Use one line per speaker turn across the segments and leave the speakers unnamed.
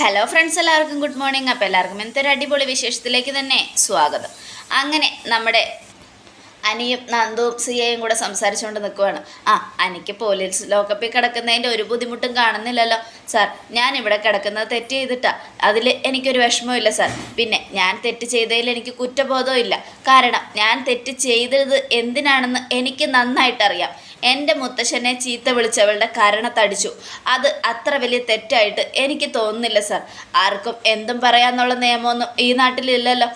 Hello friends എല്ലാവർക്കും good morning അപ്പോൾ എല്ലാവർക്കും എന്തൊരു അടിപൊളി വിശേഷത്തിലേക്ക് തന്നെ സ്വാഗതം. അങ്ങനെ നമ്മുടെ അനിയും നന്ദുവും സിയയും കൂടെ സംസാരിച്ചുകൊണ്ട് നിൽക്കുവാണ് ആ അനിക്ക് പോലീസ് ലോക്കപ്പിൽ കിടക്കുന്നതിന്റെ ഒരു ബുദ്ധിമുട്ടും കാണുന്നില്ലല്ലോ. സാർ ഞാൻ ഇവിടെ കിടക്കുന്നത് തെറ്റ് ചെയ്തിട്ടാ. അതിൽ എനിക്കൊരു വിഷമമില്ല സാർ പിന്നെ ഞാൻ തെറ്റ് ചെയ്തതിൽ എനിക്ക് കുറ്റബോധവും ഇല്ല. കാരണം ഞാൻ തെറ്റ് ചെയ്തത് എന്തിനാണെന്ന് എനിക്ക് നന്നായിട്ടറിയാം. എന്റെ മുത്തശ്ശനെ ചീത്ത വിളിച്ചവളുടെ കരണത്തടിച്ചു. അത് അത്ര വലിയ തെറ്റായിട്ട് എനിക്ക് തോന്നുന്നില്ല സാർ. ആർക്കും എന്തും പറയാന്നുള്ള നിയമമൊന്നും ഈ നാട്ടിലില്ലല്ലോ.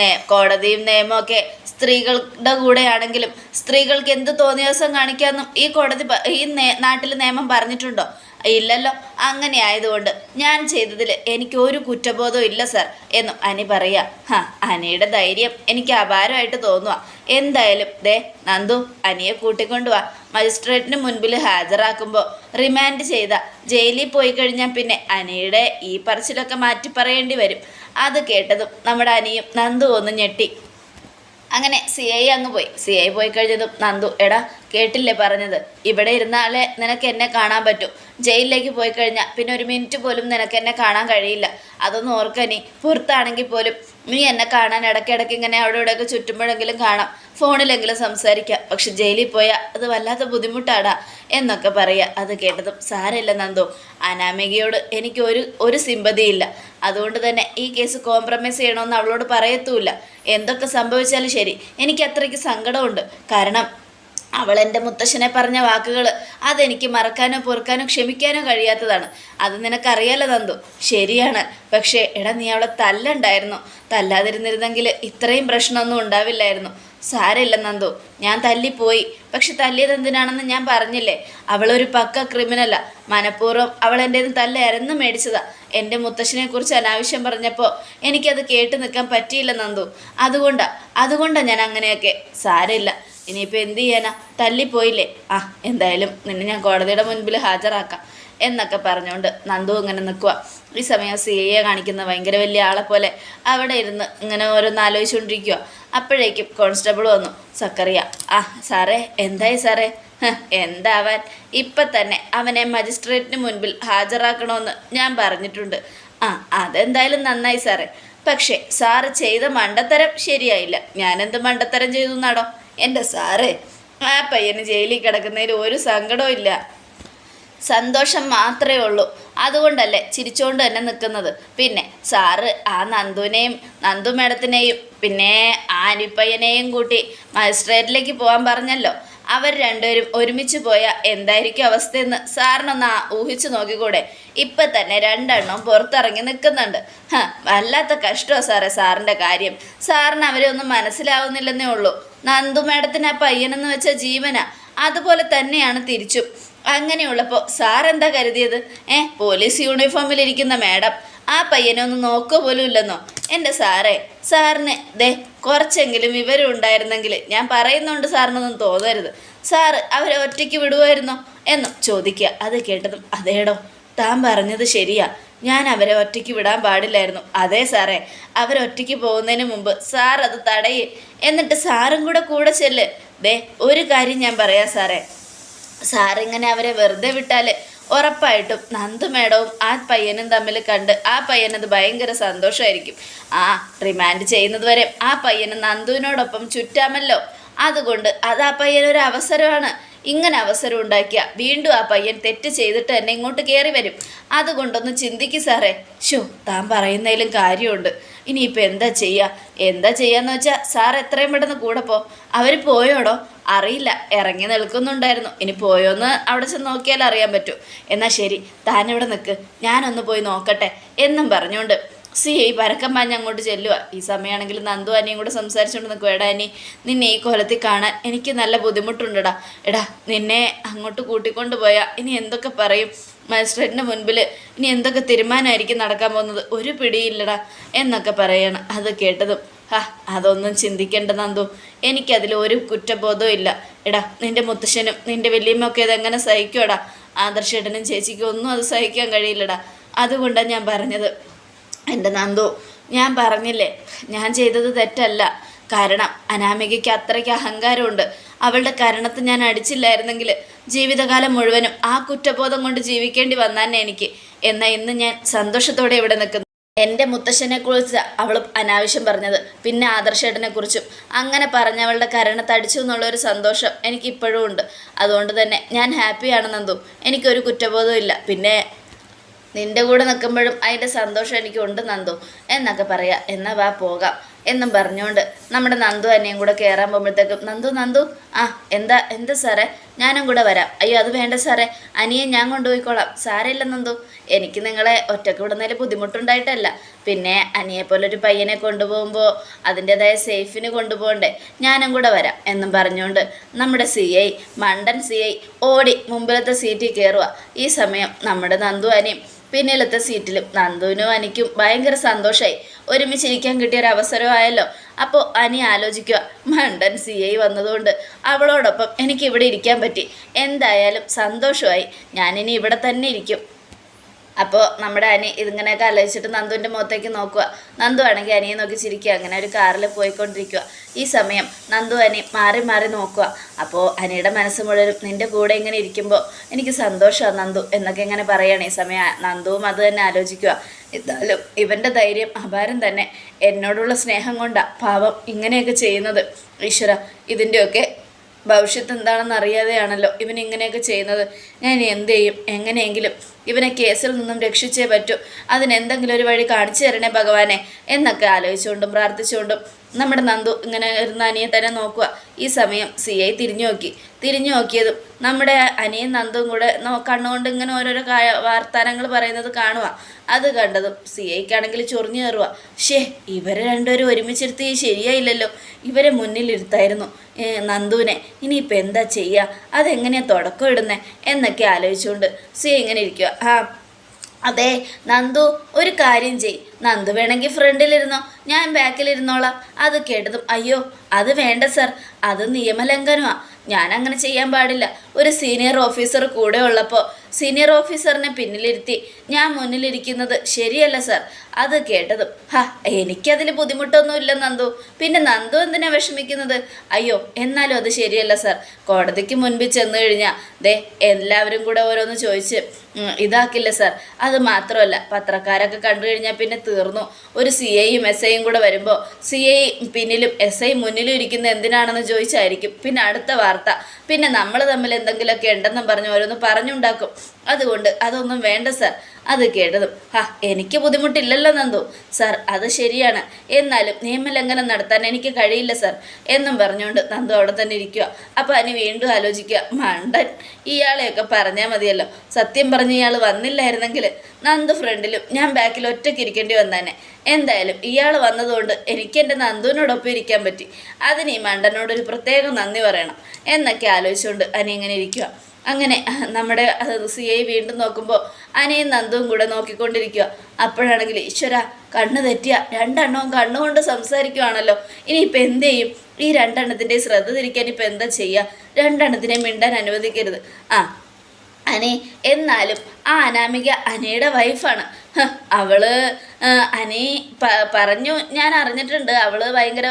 ഏ കോടതിയും നിയമമൊക്കെ സ്ത്രീകളുടെ കൂടെയാണെങ്കിലും സ്ത്രീകൾക്ക് എന്ത് തോന്നിയ ദിവസം കാണിക്കാമെന്നും ഈ കോടതി ഈ നാട്ടിൽ നിയമം പറഞ്ഞിട്ടുണ്ടോ? ഇല്ലല്ലോ. അങ്ങനെ ആയതുകൊണ്ട് ഞാൻ ചെയ്തതിൽ എനിക്ക് ഒരു കുറ്റബോധവും ഇല്ല സർ എന്നും അനി പറയുക ഹാ അനിയുടെ ധൈര്യം എനിക്ക് അപാരമായിട്ട് തോന്നുക എന്തായാലും ദേ നന്ദു അനിയെ കൂട്ടിക്കൊണ്ടുവാ. മജിസ്ട്രേറ്റിന് മുൻപിൽ ഹാജരാക്കുമ്പോൾ റിമാൻഡ് ചെയ്ത. ജയിലിൽ പോയി കഴിഞ്ഞാൽ പിന്നെ അനിയുടെ ഈ പറച്ചിലൊക്കെ മാറ്റി പറയേണ്ടി വരും. അത് കേട്ടതും നമ്മുടെ അനിയും നന്ദു ഒന്ന് ഞെട്ടി. അങ്ങനെ സി ഐ അങ്ങ് പോയി. സി ഐ പോയി കഴിഞ്ഞതും നന്ദു എടാ കേട്ടില്ലേ പറഞ്ഞത്? ഇവിടെ ഇരുന്നാലേ നിനക്ക് എന്നെ കാണാൻ പറ്റൂ. ജയിലിലേക്ക് പോയി കഴിഞ്ഞാൽ പിന്നെ ഒരു മിനിറ്റ് പോലും നിനക്ക് എന്നെ കാണാൻ കഴിയില്ല. അതൊന്നും ഓർക്കനി പുറത്താണെങ്കിൽ പോലും നീ എന്നെ കാണാൻ ഇടയ്ക്കിടയ്ക്ക് ഇങ്ങനെ അവിടെ ഇവിടെയൊക്കെ ചുറ്റുമ്പോഴെങ്കിലും കാണാം. ഫോണിലെങ്കിലും സംസാരിക്കാം. പക്ഷെ ജയിലിൽ പോയാൽ അത് വല്ലാത്ത ബുദ്ധിമുട്ടാടാ എന്നൊക്കെ പറയുക അത് കേട്ടതും സാരമില്ല നന്ദു. അനാമികയോട് എനിക്ക് ഒരു ഒരു സിമ്പതിയില്ല. അതുകൊണ്ട് തന്നെ ഈ കേസ് കോംപ്രമൈസ് ചെയ്യണമെന്ന് അവളോട് പറയത്തുമില്ല എന്തൊക്കെ സംഭവിച്ചാലും ശരി. എനിക്ക് അത്രയ്ക്ക് സങ്കടമുണ്ട്. കാരണം അവൾ എന്റെ മുത്തശ്ശനെ പറഞ്ഞ വാക്കുകൾ അതെനിക്ക് മറക്കാനോ പൊറുക്കാനോ ക്ഷമിക്കാനോ കഴിയാത്തതാണ്. അത് നിനക്കറിയാലോ നന്ദു. ശരിയാണ്. പക്ഷേ എടാ നീ അവളെ തല്ലുണ്ടായിരുന്നു. തല്ലാതിരുന്നിരുന്നെങ്കിൽ ഇത്രയും പ്രശ്നമൊന്നും ഉണ്ടാവില്ലായിരുന്നു. സാരമില്ല നന്ദു. ഞാൻ തല്ലിപ്പോയി. പക്ഷെ തല്ലിയത് എന്തിനാണെന്ന് ഞാൻ പറഞ്ഞില്ലേ? അവളൊരു പക്ക ക്രിമിനലാ. മനഃപൂർവം അവൾ എന്റെ തല്ല ഇരന്ന് മേടിച്ചതാ. എന്റെ മുത്തശ്ശനെ കുറിച്ച് അനാവശ്യം പറഞ്ഞപ്പോൾ എനിക്കത് കേട്ട് നിൽക്കാൻ പറ്റിയില്ല നന്ദു. അതുകൊണ്ടാ അതുകൊണ്ടാ ഞാൻ അങ്ങനെയൊക്കെ. സാരമില്ല. ഇനിയിപ്പോൾ എന്ത് ചെയ്യാനാ? തല്ലിപ്പോയില്ലേ ആ എന്തായാലും നിന്നെ ഞാൻ കോടതിയുടെ മുൻപിൽ ഹാജരാക്കാം എന്നൊക്കെ പറഞ്ഞുകൊണ്ട് നന്ദു ഇങ്ങനെ നിൽക്കുക ഈ സമയം സി എ കാണിക്കുന്ന ഭയങ്കര വലിയ ആളെ പോലെ അവിടെ ഇരുന്ന് ഇങ്ങനെ ഓരോന്ന് ആലോചിച്ചുകൊണ്ടിരിക്കുക അപ്പോഴേക്കും കോൺസ്റ്റബിൾ വന്നു. സക്കറിയ ആ സാറേ എന്തായി സാറേ? "ഹ്, എന്താവാൻ? ഇപ്പം തന്നെ അവനെ മജിസ്ട്രേറ്റിന് മുൻപിൽ ഹാജരാക്കണമെന്ന് ഞാൻ പറഞ്ഞിട്ടുണ്ട്. ആ അതെന്തായാലും നന്നായി സാറേ. പക്ഷേ സാറ് ചെയ്ത മണ്ടത്തരം ശരിയായില്ല. ഞാനെന്ത് മണ്ടത്തരം ചെയ്തു എന്നാടോ? എന്റെ സാറേ ആ പയ്യന് ജയിലിൽ കിടക്കുന്നതിൽ ഒരു സങ്കടവും ഇല്ല. സന്തോഷം മാത്രമേ ഉള്ളൂ. അതുകൊണ്ടല്ലേ ചിരിച്ചുകൊണ്ട് തന്നെ നിൽക്കുന്നത്. പിന്നെ സാറ് ആ നന്ദുവിനെയും നന്ദു മേഡത്തിനെയും പിന്നെ ആനിപ്പയ്യനെയും കൂട്ടി മജിസ്ട്രേറ്റിലേക്ക് പോകാൻ പറഞ്ഞല്ലോ. അവർ രണ്ടുപേരും ഒരുമിച്ച് പോയാൽ എന്തായിരിക്കും അവസ്ഥയെന്ന് സാറിനൊന്ന് ആ ഊഹിച്ചു നോക്കിക്കൂടെ. ഇപ്പം തന്നെ രണ്ടെണ്ണം പുറത്തിറങ്ങി നിൽക്കുന്നുണ്ട്. ഹ വല്ലാത്ത കഷ്ടമാണ് സാറേ സാറിന്റെ കാര്യം. സാറിന് അവരെ ഒന്നും മനസ്സിലാവുന്നില്ലെന്നേ ഉള്ളൂ. നന്ദു മാഡത്തിന് ആ പയ്യനെന്ന് വെച്ച ജീവന. അതുപോലെ തന്നെയാണ് തിരിച്ചും. അങ്ങനെയുള്ളപ്പോൾ സാർ എന്താ കരുതിയത്? ഏ പോലീസ് യൂണിഫോമിലിരിക്കുന്ന മാഡം. ആ പയ്യനെ ഒന്ന് നോക്കുക പോലും ഇല്ലെന്നോ? എന്റെ സാറേ സാറിന് ദേ കുറച്ചെങ്കിലും വിവരം ഉണ്ടായിരുന്നെങ്കിൽ ഞാൻ പറയുന്നുണ്ട് സാറിനൊന്നും തോന്നരുത്. സാറ് അവരെ ഒറ്റയ്ക്ക് വിടുമായിരുന്നോ എന്നും ചോദിക്കുക. അത് കേട്ടതും അതേടോ താൻ പറഞ്ഞത് ശരിയാ. ഞാൻ അവരെ ഒറ്റയ്ക്ക് വിടാൻ പാടില്ലായിരുന്നു. അതെ സാറേ അവരൊറ്റയ്ക്ക് പോകുന്നതിന് മുമ്പ് സാർ അത് തടയേ. എന്നിട്ട് സാറും കൂടെ കൂടെ ചെല്ല്. ദേ ഒരു കാര്യം ഞാൻ പറയാം സാറേ. സാറിങ്ങനെ അവരെ വെറുതെ വിട്ടാൽ ഉറപ്പായിട്ടും നന്ദു മേഡവും ആ പയ്യനും തമ്മിൽ കണ്ട് ആ പയ്യനത് ഭയങ്കര സന്തോഷമായിരിക്കും ആ റിമാൻഡ് ചെയ്യുന്നത് വരെ ആ പയ്യന് നന്ദുവിനോടൊപ്പം ചുറ്റാമല്ലോ. അതുകൊണ്ട് അത് ആ പയ്യനൊരു അവസരമാണ് ഇങ്ങനെ അവസരം ഉണ്ടാക്കിയ വീണ്ടും ആ പയ്യൻ തെറ്റ് ചെയ്തിട്ട് തന്നെ ഇങ്ങോട്ട് കയറി വരും. അതുകൊണ്ടൊന്ന് ചിന്തിക്ക് സാറേ. ഷോ താൻ പറയുന്നതിലും കാര്യമുണ്ട്. ഇനിയിപ്പോൾ എന്താ ചെയ്യുക എന്താ ചെയ്യാന്ന് വെച്ചാൽ സാർ എത്രയും പെട്ടെന്ന് കൂടെ പോ. അവർ പോയോടോ? അറിയില്ല. ഇറങ്ങി നിൽക്കുന്നുണ്ടായിരുന്നു. ഇനി പോയോന്ന് അവിടെ ചെന്ന് നോക്കിയാൽ അറിയാൻ പറ്റൂ. എന്നാൽ ശരി താനിവിടെ നിൽക്ക് ഞാനൊന്ന് പോയി നോക്കട്ടെ എന്നും പറഞ്ഞുകൊണ്ട് സി പരക്കം പാഞ്ഞ് അങ്ങോട്ട് ചെല്ലുക ഈ സമയമാണെങ്കിൽ നന്ദു അനിയും കൂടെ സംസാരിച്ചുകൊണ്ട് നിൽക്കുക എടാ അനി നിന്നെ ഈ കൊലത്തിൽ കാണാൻ എനിക്ക് നല്ല ബുദ്ധിമുട്ടുണ്ടെടാ. എടാ നിന്നെ അങ്ങോട്ട് കൂട്ടിക്കൊണ്ട് പോയാൽ ഇനി എന്തൊക്കെ പറയും? മജിസ്ട്രേറ്റിന്റെ മുൻപിൽ ഇനി എന്തൊക്കെ തീരുമാനമായിരിക്കും നടക്കാൻ പോകുന്നത്? ഒരു പിടിയില്ലടാ എന്നൊക്കെ പറയണം. അത് കേട്ടതും ഹാ അതൊന്നും ചിന്തിക്കേണ്ട നന്ദു. എനിക്കതിൽ ഒരു കുറ്റബോധവും ഇല്ല. എടാ നിന്റെ മുത്തശ്ശനും നിന്റെ വലിയമ്മയൊക്കെ ഇതെങ്ങനെ സഹിക്കുമെടാ ആദർശേട്ടനും ചേച്ചിക്കും ഒന്നും അത് സഹിക്കാൻ കഴിയില്ലടാ. അതുകൊണ്ടാണ് ഞാൻ പറഞ്ഞത്. എന്റെ നന്ദു ഞാൻ പറഞ്ഞില്ലേ ഞാൻ ചെയ്തത് തെറ്റല്ല. കാരണം അനാമികയ്ക്ക് അത്രയ്ക്ക് അഹങ്കാരമുണ്ട്. അവളുടെ കരണത്ത് ഞാൻ അടിച്ചില്ലായിരുന്നെങ്കിൽ ജീവിതകാലം മുഴുവനും ആ കുറ്റബോധം കൊണ്ട് ജീവിക്കേണ്ടി വന്നാന്നെ എനിക്ക്. എന്നാൽ ഇന്ന് ഞാൻ സന്തോഷത്തോടെ ഇവിടെ നിൽക്കുന്നു. എന്റെ മുത്തശ്ശനെ കുറിച്ച് അവൾ അനാവശ്യം പറഞ്ഞത് പിന്നെ ആദർശേട്ടനെ കുറിച്ചും അങ്ങനെ പറഞ്ഞവളുടെ കരണത്തടിച്ചു എന്നുള്ളൊരു സന്തോഷം എനിക്കിപ്പോഴും ഉണ്ട്. അതുകൊണ്ട് തന്നെ ഞാൻ ഹാപ്പിയാണ് എനിക്കൊരു കുറ്റബോധവും ഇല്ല. പിന്നെ നിന്റെ കൂടെ നിൽക്കുമ്പോഴും അതിന്റെ സന്തോഷം എനിക്കുണ്ട് നന്ദു. എന്നൊക്കെ പറയാം. എന്നാ വാ പോകാം. എന്നും പറഞ്ഞുകൊണ്ട് നമ്മുടെ നന്ദു അന്നെയും കൂടെ കയറാൻ പോകുമ്പോഴത്തേക്കും നന്ദു നന്ദു. ആ എന്താ എന്താ സാറേ? ഞാനും കൂടെ വരാം. അയ്യോ അത് വേണ്ട സാറേ. അനിയെ ഞാൻ കൊണ്ടുപോയിക്കോളാം. സാരമില്ല നന്ദു. എനിക്ക് നിങ്ങളെ ഒറ്റയ്ക്ക് വിടുന്നതിൽ ബുദ്ധിമുട്ടുണ്ടായിട്ടല്ല. പിന്നെ അനിയെ പോലെ ഒരു പയ്യനെ കൊണ്ടുപോകുമ്പോൾ അതിന്റെതായ സേഫിന് കൊണ്ടുപോകണ്ടേ. ഞാനും കൂടെ വരാം. എന്നും പറഞ്ഞുകൊണ്ട് നമ്മുടെ സി ഐ മണ്ടൻ സി ഐ ഓടി മുമ്പിലത്തെ സീറ്റിൽ കയറുക ഈ സമയം നമ്മുടെ നന്ദു അനിയും പിന്നിലത്തെ സീറ്റിലും നന്ദുവിനും അനിക്കും ഭയങ്കര സന്തോഷമായി ഒരുമിച്ചിരിക്കാൻ കിട്ടിയ ഒരു അവസരമായല്ലോ. അപ്പോൾ അനി ആലോചിക്കുക മണ്ടൻ സി ഐ വന്നതുകൊണ്ട് അവളോടൊപ്പം എനിക്ക് ഇവിടെ ഇരിക്കാൻ പറ്റി. എന്തായാലും സന്തോഷമായി. ഞാനിനി ഇവിടെ തന്നെ ഇരിക്കും. അപ്പോൾ നമ്മുടെ അനി ഇതിങ്ങനെയൊക്കെ ആലോചിച്ചിട്ട് നന്ദുവിന്റെ മുഖത്തേക്ക് നോക്കുക. നന്ദു ആണെങ്കിൽ അനിയെ നോക്കി ചിരിക്കുക. അങ്ങനെ ഒരു കാറിൽ പോയിക്കൊണ്ടിരിക്കുക. ഈ സമയം നന്ദു അനി മാറി മാറി നോക്കുക. അപ്പോൾ അനിയുടെ മനസ്സ് മുഴുവനും നിന്റെ കൂടെ ഇങ്ങനെ ഇരിക്കുമ്പോൾ എനിക്ക് സന്തോഷമാണ് നന്ദു എന്നൊക്കെ ഇങ്ങനെ പറയുകയാണ് ഈ സമയം നന്ദുവും അത് തന്നെ ആലോചിക്കുക. എന്തായാലും ഇവന്റെ ധൈര്യം അപാരം തന്നെ. എന്നോടുള്ള സ്നേഹം കൊണ്ടാണ് പാവം ഇങ്ങനെയൊക്കെ ചെയ്യുന്നത്. ഈശ്വര ഇതിന്റെയൊക്കെ ഭവിഷ്യത്ത് എന്താണെന്ന് അറിയാതെയാണല്ലോ ഇവൻ ഇങ്ങനെയൊക്കെ ചെയ്യുന്നത്. ഞാൻ എന്ത് ചെയ്യും? എങ്ങനെയെങ്കിലും ഇവനെ കേസിൽ നിന്നും രക്ഷിച്ചേ പറ്റൂ. അതിനെന്തെങ്കിലും ഒരു വഴി കാണിച്ചു തരണേ ഭഗവാനെ എന്നൊക്കെ ആലോചിച്ചുകൊണ്ടും പ്രാർത്ഥിച്ചുകൊണ്ടും. നമ്മുടെ നന്ദു ഇങ്ങനെ ഇരുന്ന അനിയെ തന്നെ നോക്കുക ഈ സമയം സി ഐ തിരിഞ്ഞു നോക്കി. തിരിഞ്ഞു നോക്കിയതും നമ്മുടെ അനിയും നന്ദും കൂടെ കണ്ണുകൊണ്ട് ഇങ്ങനെ ഓരോരോ കാ വാർത്താനങ്ങൾ പറയുന്നത് കാണുക അത് കണ്ടതും സി ഐക്കാണെങ്കിൽ ചൊറിഞ്ഞു കയറുക ഷേ ഇവരെ രണ്ടുപേരും ഒരുമിച്ചിരുത്തി ശരിയായില്ലല്ലോ. ഇവരെ മുന്നിലിരുത്തായിരുന്നു ഇരുത്തായിരുന്നു നന്ദുവിനെ. ഇനിയിപ്പോൾ എന്താ ചെയ്യുക അതെങ്ങനെയാണ് തുടക്കം ഇടുന്നത് എന്നൊക്കെ ആലോചിച്ചുകൊണ്ട് സി ഇങ്ങനെ ഇരിക്കുക ആ അതെ നന്ദു ഒരു കാര്യം ചെയ് നന്ദു വേണമെങ്കിൽ ഫ്രണ്ടിലിരുന്നോ? ഞാൻ ബാക്കിലിരുന്നോളാം. അത് കേട്ടതും അയ്യോ അത് വേണ്ട സർ. അത് നിയമലംഘനമാണ് ഞാൻ അങ്ങനെ ചെയ്യാൻ പാടില്ല. ഒരു സീനിയർ ഓഫീസർ കൂടെ ഉള്ളപ്പോൾ സീനിയർ ഓഫീസറിനെ പിന്നിലിരുത്തി. ഞാൻ മുന്നിലിരിക്കുന്നത് ശരിയല്ല സർ അത് കേട്ടതും. ഹ എനിക്കതിൽ ബുദ്ധിമുട്ടൊന്നുമില്ല നന്ദു. പിന്നെ നന്ദു എന്തിനാ വിഷമിക്കുന്നത്? അയ്യോ എന്നാലും അത് ശരിയല്ല സർ കോടതിക്ക് മുൻപിൽ ചെന്നു കഴിഞ്ഞാൽ ദേ എല്ലാവരും കൂടെ ഓരോന്ന് ചോദിച്ച് ഇതാക്കില്ല സർ അത് മാത്രമല്ല പത്രക്കാരൊക്കെ കണ്ടു കഴിഞ്ഞാൽ പിന്നെ തീർന്നു. ഒരു സി ഐയും എസ് ഐയും കൂടെ വരുമ്പോൾ സി ഐ പിന്നിലും എസ് ഐ മുന്നിലും ഇരിക്കുന്ന എന്തിനാണെന്ന് ചോദിച്ചായിരിക്കും. പിന്നെ അടുത്ത വാർത്ത. പിന്നെ നമ്മൾ തമ്മിൽ എന്തെങ്കിലുമൊക്കെ ഉണ്ടെന്നും പറഞ്ഞ് ഓരോന്ന് പറഞ്ഞുണ്ടാക്കും. അതുകൊണ്ട് അതൊന്നും വേണ്ട സാർ അത് കേട്ടതും ഹാ എനിക്ക് ബുദ്ധിമുട്ടില്ലല്ലോ നന്ദു. സാർ അത് ശരിയാണ്. എന്നാലും നിയമലംഘനം നടത്താൻ എനിക്ക് കഴിയില്ല സാർ എന്നും പറഞ്ഞുകൊണ്ട് നന്ദു അവിടെ തന്നെ ഇരിക്കുക അപ്പം അതിന് വീണ്ടും ആലോചിക്കുക മണ്ടൻ ഇയാളെയൊക്കെ പറഞ്ഞാൽ മതിയല്ലോ. സത്യം പറഞ്ഞ് ഇയാൾ വന്നില്ലായിരുന്നെങ്കിൽ നന്ദു ഫ്രണ്ടിലും ഞാൻ ബാക്കിൽ ഒറ്റയ്ക്ക് ഇരിക്കേണ്ടി വന്നേനെ. എന്തായാലും ഇയാൾ വന്നതുകൊണ്ട് എനിക്ക് എന്റെ നന്ദുവിനോടൊപ്പം ഇരിക്കാൻ പറ്റി. അതിന് ഈ മണ്ടനോടൊരു പ്രത്യേക നന്ദി പറയണം. എന്നൊക്കെ ആലോചിച്ചുകൊണ്ട് അനി ഇങ്ങനെ ഇരിക്കുക അങ്ങനെ നമ്മുടെ സി ഐ വീണ്ടും നോക്കുമ്പോൾ അനയും നന്ദുവും കൂടെ നോക്കിക്കൊണ്ടിരിക്കുക അപ്പോഴാണെങ്കിൽ ഈശ്വര കണ്ണ് തെറ്റിയ. രണ്ടെണ്ണവും കണ്ണുകൊണ്ട് സംസാരിക്കുവാണല്ലോ. ഇനിയിപ്പോൾ എന്ത് ചെയ്യും? ഈ രണ്ടെണ്ണത്തിന്റെ ശ്രദ്ധ തിരിക്കാൻ ഇപ്പം എന്താ ചെയ്യുക രണ്ടെണ്ണത്തിനെ മിണ്ടാൻ അനുവദിക്കരുത്. ആ അനി എന്നാലും ആ അനാമിക അനയുടെ വൈഫാണ് അവൾ അനി പറഞ്ഞു ഞാൻ അറിഞ്ഞിട്ടുണ്ട്. അവൾ ഭയങ്കര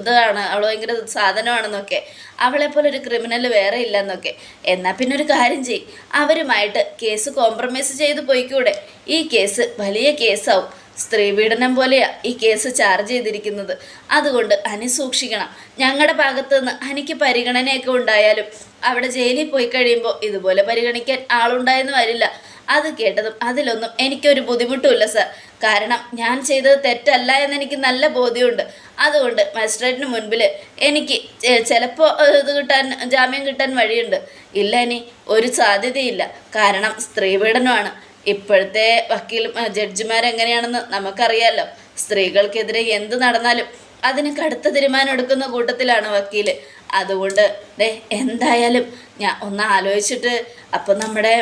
ഇതാണ് അവൾ ഭയങ്കര സാധനമാണെന്നൊക്കെ. അവളെ പോലെ ഒരു ക്രിമിനൽ വേറെ ഇല്ലെന്നൊക്കെ. എന്നാൽ പിന്നെ ഒരു കാര്യം ചെയ്യും. അവരുമായിട്ട് കേസ് കോംപ്രമൈസ് ചെയ്ത് പോയിക്കൂടെ? ഈ കേസ് വലിയ കേസാവും. സ്ത്രീപീഡനം പോലെയാ ഈ കേസ് ചാർജ് ചെയ്തിരിക്കുന്നത്. അതുകൊണ്ട് അനി സൂക്ഷിക്കണം. ഞങ്ങളുടെ ഭാഗത്തു നിന്ന് അനിക്ക് പരിഗണനയൊക്കെ ഉണ്ടായാലും അവിടെ ജയിലിൽ പോയി കഴിയുമ്പോൾ ഇതുപോലെ പരിഗണിക്കാൻ ആളുണ്ടായെന്ന് വരില്ല. അത് കേട്ടതും അതിലൊന്നും എനിക്കൊരു ബുദ്ധിമുട്ടുമില്ല സർ കാരണം ഞാൻ ചെയ്തത് തെറ്റല്ല എന്ന് എനിക്ക് നല്ല ബോധ്യമുണ്ട്. അതുകൊണ്ട് മജിസ്ട്രേറ്റിന് മുൻപിൽ എനിക്ക് ചിലപ്പോൾ ഇത് കിട്ടാൻ ജാമ്യം കിട്ടാൻ വഴിയുണ്ട്. ഇല്ല ഇനി ഒരു സാധ്യതയില്ല. കാരണം സ്ത്രീപീഡനമാണ് ഇപ്പോഴത്തെ വക്കീൽ ജഡ്ജിമാരെങ്ങനെയാണെന്ന് നമുക്കറിയാമല്ലോ സ്ത്രീകൾക്കെതിരെ എന്ത് നടന്നാലും അതിന് കടുത്ത തീരുമാനം എടുക്കുന്ന കൂട്ടത്തിലാണ് വക്കീൽ. അതുകൊണ്ട് ദേ എന്തായാലും ഞാൻ ഒന്ന് ആലോചിച്ചിട്ട് അപ്പം നമ്മുടെ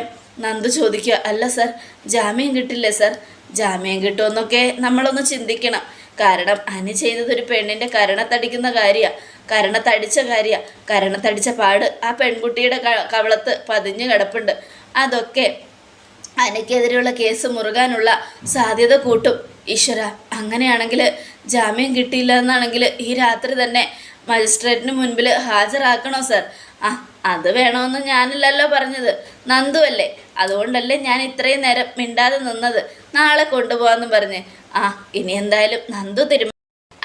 നന്ദു ചോദിക്കുക അല്ല സർ ജാമ്യം കിട്ടില്ലേ സർ? ജാമ്യം കിട്ടുമെന്നൊക്കെ നമ്മളൊന്ന് ചിന്തിക്കണം. കാരണം അനി ചെയ്തത് ഒരു പെണ്ണിന്റെ കരണത്തടിക്കുന്ന കാര്യമാണ് കരണത്തടിച്ച കാര്യമാണ് കരണത്തടിച്ച പാട് ആ പെൺകുട്ടിയുടെ കവളത്ത് പതിഞ്ഞ് കിടപ്പുണ്ട്. അതൊക്കെ അനക്കെതിരെയുള്ള കേസ് മുറുകാനുള്ള സാധ്യത കൂട്ടും. ഈശ്വര അങ്ങനെയാണെങ്കിൽ ജാമ്യം കിട്ടിയില്ല എന്നാണെങ്കിൽ ഈ രാത്രി തന്നെ മജിസ്ട്രേറ്റിന് മുൻപിൽ ഹാജരാക്കണോ സർ? ആ അത് വേണമെന്ന് ഞാനില്ലല്ലോ പറഞ്ഞത്. നന്ദുവല്ലേ അതുകൊണ്ടല്ലേ ഞാൻ ഇത്രയും നേരം മിണ്ടാതെ നിന്നത്. നാളെ കൊണ്ടുപോകാമെന്ന് പറഞ്ഞ്. ആ ഇനി എന്തായാലും നന്ദു തിരുമ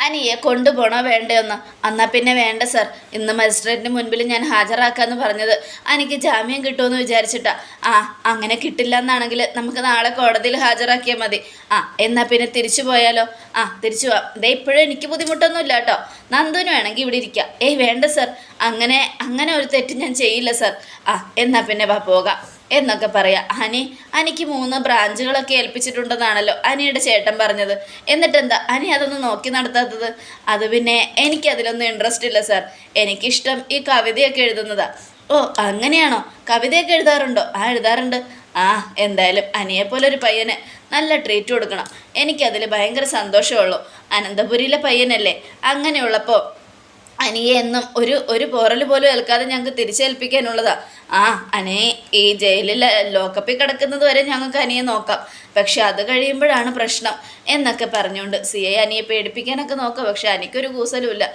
അനിയെ കൊണ്ടുപോകണോ വേണ്ടയോന്ന് എന്നാൽ പിന്നെ വേണ്ട സർ. ഇന്ന് മജിസ്ട്രേറ്റിന് മുൻപിൽ ഞാൻ ഹാജരാക്കാമെന്ന് പറഞ്ഞത്. അനിക്ക് ജാമ്യം കിട്ടുമെന്ന് വിചാരിച്ചിട്ടാ. ആ അങ്ങനെ കിട്ടില്ല എന്നാണെങ്കിൽ നമുക്ക് നാളെ കോടതിയിൽ ഹാജരാക്കിയാൽ മതി. ആ എന്നാൽ പിന്നെ തിരിച്ചു പോയാലോ? ആ തിരിച്ചു പോവാം. ഇതേ ഇപ്പോഴും എനിക്ക് ബുദ്ധിമുട്ടൊന്നുമില്ല കേട്ടോ. നന്ദുവിന് വേണമെങ്കിൽ ഇവിടെ ഇരിക്കാം. ഏയ് വേണ്ട സർ. അങ്ങനെ അങ്ങനെ ഒരു തെറ്റ് ഞാൻ ചെയ്യില്ല സർ. ആ എന്നാൽ പിന്നെ വാ പോകാം. എന്നൊക്കെ പറയാം. അനി അനിക്ക് മൂന്ന് ബ്രാഞ്ചുകളൊക്കെ ഏൽപ്പിച്ചിട്ടുണ്ടെന്നാണല്ലോ അനിയുടെ ചേട്ടൻ പറഞ്ഞത്. എന്നിട്ടെന്താ? അനി അതൊന്നും നോക്കി നടത്താത്തത്? അത് പിന്നെ എനിക്കതിലൊന്നും ഇൻട്രസ്റ്റ് ഇല്ല സാർ എനിക്കിഷ്ടം ഈ കവിതയൊക്കെ എഴുതുന്നതാ. ഓ അങ്ങനെയാണോ? കവിതയൊക്കെ എഴുതാറുണ്ടോ? ആ എഴുതാറുണ്ട്. ആ എന്തായാലും അനിയെപ്പോലെ ഒരു പയ്യന് നല്ല ട്രീറ്റ് കൊടുക്കണം. എനിക്കതിൽ ഭയങ്കര സന്തോഷമുള്ളൂ. അനന്തപുരിയിലെ പയ്യനല്ലേ? അങ്ങനെയുള്ളപ്പോൾ അനിയെ എന്നും ഒരു ഒരു പോറൽ പോലും ഏൽക്കാതെ ഞങ്ങൾക്ക് തിരിച്ചേൽപ്പിക്കാനുള്ളതാ. ആ അനെ ഈ ജയിലിൽ ലോക്കപ്പിൽ കിടക്കുന്നത് വരെ ഞങ്ങൾക്ക് അനിയെ നോക്കാം. പക്ഷെ അത് കഴിയുമ്പോഴാണ് പ്രശ്നം എന്നൊക്കെ പറഞ്ഞുകൊണ്ട് സി ഐ അനിയെ പേടിപ്പിക്കാനൊക്കെ നോക്കാം. പക്ഷെ അനിക്കൊരു കൂസലുമില്ല.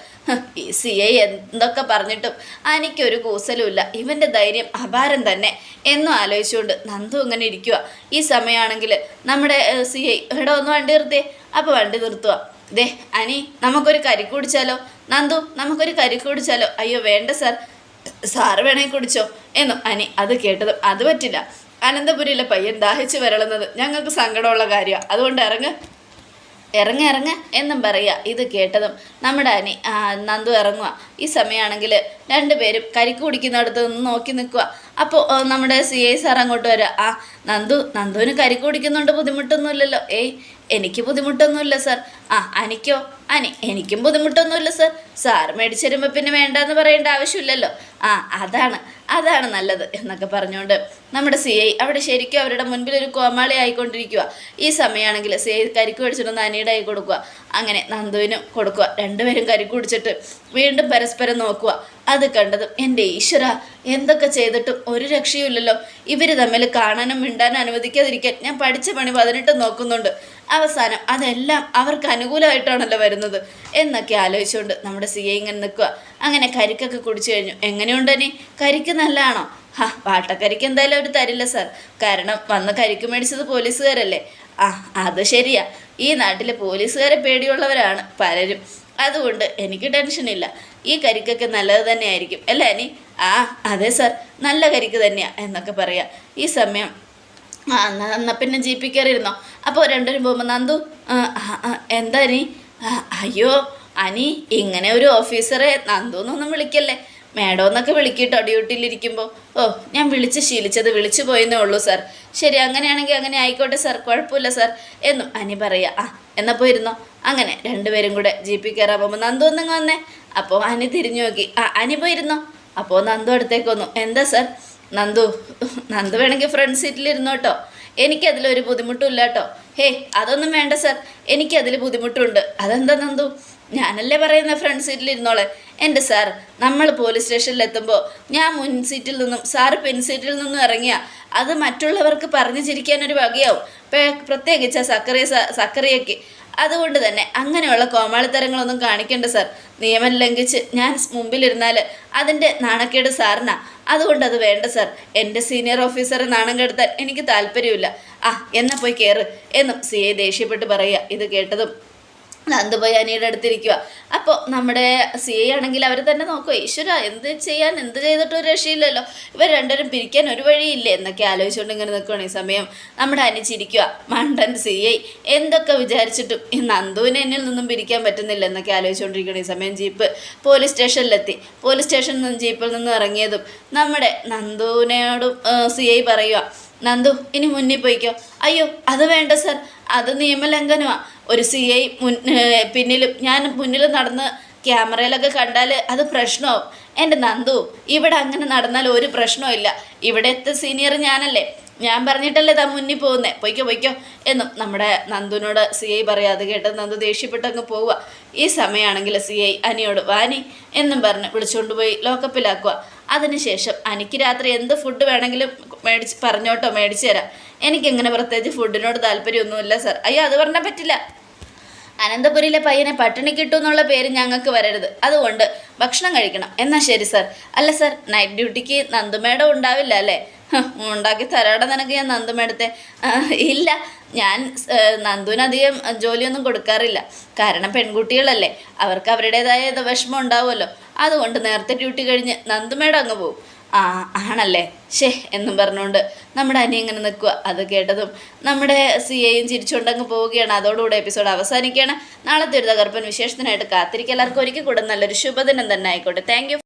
ഈ സി ഐ എന്തൊക്കെ പറഞ്ഞിട്ടും അനിക്കൊരു കൂസലുമില്ല. ഇവന്റെ ധൈര്യം അപാരം തന്നെ എന്നും ആലോചിച്ചുകൊണ്ട് നന്ദു ഇങ്ങനെ ഇരിക്കുക ഈ സമയമാണെങ്കിൽ നമ്മുടെ സി ഐ എവിടെ ഒന്ന് വണ്ടി നിർത്തിയേ. അപ്പോൾ വണ്ടി നിർത്തുക ദേ അനി നമുക്കൊരു കരി കുടിച്ചാലോ? നന്ദു നമുക്കൊരു കരി കുടിച്ചാലോ? അയ്യോ വേണ്ട സാർ. സാറ് വേണേ കുടിച്ചോ. എന്നു അനി അത് കേട്ടത് അത് പറ്റില്ല. അനന്തപുരിയിലെ പയ്യൻ ദാഹിച്ച് വരളുന്നത് ഞങ്ങൾക്ക് സങ്കടമുള്ള കാര്യമാണ് അതുകൊണ്ട് ഇറങ്ങ്. ഇറങ്ങ ഇറങ്ങ എന്നും പറയുക. ഇത് കേട്ടതും നമ്മുടെ അനി നന്ദു ഇറങ്ങുക ഈ സമയമാണെങ്കിൽ രണ്ടുപേരും കരിക്ക് കുടിക്കുന്നിടത്ത് നിന്ന് നോക്കി നിൽക്കുക. അപ്പോൾ നമ്മുടെ സി ഐ സാർ അങ്ങോട്ട് വരിക ആ നന്ദു നന്ദുവിന് കരിക്ക് കുടിക്കുന്നുണ്ട് ബുദ്ധിമുട്ടൊന്നുമില്ലല്ലോ. ഏയ് എനിക്ക് ബുദ്ധിമുട്ടൊന്നുമില്ല സാർ. ആ അനിക്കോ? അനി എനിക്കും ബുദ്ധിമുട്ടൊന്നുമില്ല സാർ. സാർ മേടിച്ചു തരുമ്പോൾ പിന്നെ വേണ്ടെന്ന് പറയേണ്ട ആവശ്യമില്ലല്ലോ. ആ അതാണ്. അതാണ് നല്ലത് എന്നൊക്കെ പറഞ്ഞുകൊണ്ട് നമ്മുടെ സി ഐ അവിടെ ശരിക്കും അവരുടെ മുൻപിൽ ഒരു കോമാളി ആയിക്കൊണ്ടിരിക്കുക ഈ സമയമാണെങ്കിൽ സി ഐ കരിക്ക് മേടിച്ചിട്ടൊന്ന് അനിയുടെ ആയി കൊടുക്കുക അങ്ങനെ നന്ദുവിനും കൊടുക്കുക രണ്ടുപേരും കരിക്ക് കുടിച്ചിട്ട് വീണ്ടും പരസ്പരം നോക്കുക അത് കണ്ടതും എന്റെ ഈശ്വര എന്തൊക്കെ ചെയ്തിട്ടും ഒരു രക്ഷയുമില്ലല്ലോ. ഇവർ തമ്മിൽ കാണാനും മിണ്ടാനും അനുവദിക്കാതിരിക്കാൻ ഞാൻ പഠിച്ച പണി പതിനെട്ട് നോക്കുന്നുണ്ട്. അവസാനം അതെല്ലാം അവർക്ക് അനുകൂലമായിട്ടാണല്ലോ വരുന്നത്. എന്നൊക്കെ ആലോചിച്ചുകൊണ്ട് നമ്മുടെ സി ഐ ഇങ്ങനെ നിൽക്കുക. അങ്ങനെ കരിക്കൊക്കെ കുടിച്ചു കഴിഞ്ഞു. എങ്ങനെയുണ്ട് ഇനി കരിക്ക് നല്ലതാണോ? ഹാ വാട്ടക്കരിക്ക് എന്തായാലും അവർ തരില്ല സാർ. കാരണം വന്ന് കരിക്ക് മേടിച്ചത് പോലീസുകാരല്ലേ. ആ അത് ശരിയാ. ഈ നാട്ടിലെ പോലീസുകാരെ പേടിയുള്ളവരാണ് പലരും. അതുകൊണ്ട് എനിക്ക് ടെൻഷനില്ല ഈ കരിക്കൊക്കെ നല്ലത് തന്നെയായിരിക്കും. അല്ലേ അനി? ആ അതെ സാർ നല്ല കരിക്ക് തന്നെയാണ് എന്നൊക്കെ പറയാം. ഈ സമയം ആ എന്നാൽ എന്നാൽ പിന്നെ ജി പി കയറിയിരുന്നോ അപ്പോൾ രണ്ടുപേരും പോകുമ്പോൾ നന്ദു എന്താ അനി? അയ്യോ അനി ഇങ്ങനെ ഒരു ഓഫീസറെ നന്ദു എന്നൊന്നും വിളിക്കല്ലേ? മേഡം എന്നൊക്കെ വിളിക്കട്ടോ ഡ്യൂട്ടിയിലിരിക്കുമ്പോൾ ഓ ഞാൻ വിളിച്ച് ശീലിച്ചത് വിളിച്ചു പോയെന്നേ ഉള്ളൂ സാർ. ശരി അങ്ങനെയാണെങ്കിൽ അങ്ങനെ ആയിക്കോട്ടെ സാർ. കുഴപ്പമില്ല സാർ. എന്നും അനി പറയാ ആ എന്നാൽ പോയിരുന്നോ? അങ്ങനെ രണ്ടുപേരും കൂടെ ജി പി കയറാൻ പോകുമ്പോൾ നന്ദു ഒന്നിങ്ങ് വന്നേ. അപ്പോൾ അനി തിരിഞ്ഞു നോക്കി ആ അനി പോയിരുന്നോ? അപ്പോൾ നന്ദു അടുത്തേക്ക് വന്നു എന്താ സാർ? നന്ദു നന്ദു വേണമെങ്കിൽ ഫ്രണ്ട് സീറ്റിലിരുന്നോ കേട്ടോ എനിക്കതിലൊരു ബുദ്ധിമുട്ടും ഇല്ല കേട്ടോ ഹേ അതൊന്നും വേണ്ട സാർ. എനിക്കതിൽ ബുദ്ധിമുട്ടുണ്ട്. അതെന്താ നന്ദു? ഞാനല്ലേ പറയുന്ന ഫ്രണ്ട് സീറ്റിൽ ഇരുന്നോളെ. എന്റെ സാർ നമ്മൾ പോലീസ് സ്റ്റേഷനിൽ എത്തുമ്പോൾ ഞാൻ മുൻ സീറ്റിൽ നിന്നും സാറ് പിൻ സീറ്റിൽ നിന്നും ഇറങ്ങിയ. അത് മറ്റുള്ളവർക്ക് പറഞ്ഞു ചിരിക്കാൻ ഒരു വകയാവും പ്രത്യേകിച്ച് സക്കറിയ സക്കറിയയ്ക്ക്. അതുകൊണ്ട് തന്നെ അങ്ങനെയുള്ള കോമാളിത്തരങ്ങളൊന്നും കാണിക്കേണ്ട സാർ നിയമം ലംഘിച്ച് ഞാൻ മുമ്പിലിരുന്നാൽ അതിന്റെ നാണക്കേട് സാറിനാ അതുകൊണ്ട് അത് വേണ്ട സാർ എന്റെ സീനിയർ ഓഫീസറെ നാണം കെടുത്താൻ എനിക്ക് താല്പര്യമില്ല. ആ എന്നാൽ പോയി കയറ് എന്നും സി ഐ ദേഷ്യപ്പെട്ട് പറയുക. ഇത് കേട്ടതും നന്ദു പോയി അനിയുടെ അടുത്തിരിക്കുക അപ്പോൾ നമ്മുടെ സി ഐ ആണെങ്കിൽ അവർ തന്നെ നോക്കുക ഈശ്വര എന്ത് ചെയ്യാൻ എന്ത് ചെയ്തിട്ടും ഒരു രക്ഷയില്ലല്ലോ. ഇവർ രണ്ടുപേരും പിരിക്കാൻ ഒരു വഴിയില്ലേ? എന്നൊക്കെ ആലോചിച്ചുകൊണ്ട് ഇങ്ങനെ നിൽക്കുകയാണ് ഈ സമയം. നമ്മുടെ അനി ചിരിക്കുക മണ്ടൻ സി ഐ എന്തൊക്കെ വിചാരിച്ചിട്ടും ഈ നന്ദുവിനെ എന്നിൽ നിന്നും പിരിക്കാൻ പറ്റുന്നില്ല എന്നൊക്കെ ആലോചിച്ചുകൊണ്ടിരിക്കുകയാണ് ഈ സമയം ജീപ്പ്. പോലീസ് സ്റ്റേഷനിലെത്തി. പോലീസ് സ്റ്റേഷനിൽ നിന്നും ജീപ്പിൽ നിന്നും ഇറങ്ങിയതും നമ്മുടെ നന്ദുവിനോടും സി ഐ പറയുക നന്ദു ഇനി മുന്നിൽ പോയിക്കോ. അയ്യോ അത് വേണ്ട സർ അത് നിയമലംഘനമാണ് ഒരു സി ഐ മുൻ പിന്നിലും ഞാൻ മുന്നിൽ നടന്ന് ക്യാമറയിലൊക്കെ കണ്ടാൽ അത് പ്രശ്നമാവും. എന്റെ നന്ദു ഇവിടെ അങ്ങനെ നടന്നാൽ ഒരു പ്രശ്നവും ഇവിടുത്തെ സീനിയർ ഞാനല്ലേ. ഞാൻ പറഞ്ഞിട്ടല്ലേ താ മുന്നിൽ പോകുന്നേ. പൊയ്ക്കോ പൊയ്ക്കോ എന്നും നമ്മുടെ നന്ദുവിനോട് സി ഐ പറയാം. അത് കേട്ട് നന്ദു ദേഷ്യപ്പെട്ടങ്ങ് പോവുക. ഈ സമയമാണെങ്കിൽ സി ഐ അനിയോട് വാനി എന്നും പറഞ്ഞ് വിളിച്ചുകൊണ്ട് പോയി ലോക്കപ്പിലാക്കുക അതിനുശേഷം എനിക്ക് രാത്രി എന്ത് ഫുഡ് വേണമെങ്കിലും മേടിച്ച് പറഞ്ഞോട്ടോ മേടിച്ചു തരാം. എനിക്കെങ്ങനെ പ്രത്യേകിച്ച് ഫുഡിനോട് താല്പര്യമൊന്നുമില്ല സർ അയ്യോ അത് പറഞ്ഞാൽ പറ്റില്ല. അനന്തപുരിയിലെ പയ്യനെ പട്ടിണി കിട്ടും എന്നുള്ള പേര് ഞങ്ങൾക്ക് വരരുത്. അതുകൊണ്ട് ഭക്ഷണം കഴിക്കണം. എന്നാൽ ശരി സർ അല്ല സർ നൈറ്റ് ഡ്യൂട്ടിക്ക് നന്ദുമേടം ഉണ്ടാവില്ല അല്ലേ? ഉണ്ടാക്കി തരാടെ നിനക്ക് ഞാൻ നന്ദു മേടത്തെ ഇല്ല ഞാൻ നന്ദുവിനധികം ജോലിയൊന്നും കൊടുക്കാറില്ല. കാരണം പെൺകുട്ടികളല്ലേ അവർക്ക് അവരുടേതായ വിഷമം ഉണ്ടാവുമല്ലോ. അതുകൊണ്ട് നേരത്തെ ഡ്യൂട്ടി കഴിഞ്ഞ് നന്ദുമേടം അങ്ങ് പോവും. ആ ആണല്ലേ? ഷേ എന്നും പറഞ്ഞുകൊണ്ട് നമ്മുടെ അനി ഇങ്ങനെ നിൽക്കുക അത് കേട്ടതും നമ്മുടെ സി എയും ചിരിച്ചുകൊണ്ടങ്ങ് പോവുകയാണ്. അതോടുകൂടെ എപ്പിസോഡ് അവസാനിക്കുകയാണ്. നാളത്തെ ഒരു തകർപ്പൻ വിശേഷത്തിനായിട്ട് കാത്തിരിക്കുക. എല്ലാവർക്കും ഒരിക്കൽ കൂടെ നല്ലൊരു ശുഭദിനം തന്നെ ആയിക്കോട്ടെ. താങ്ക്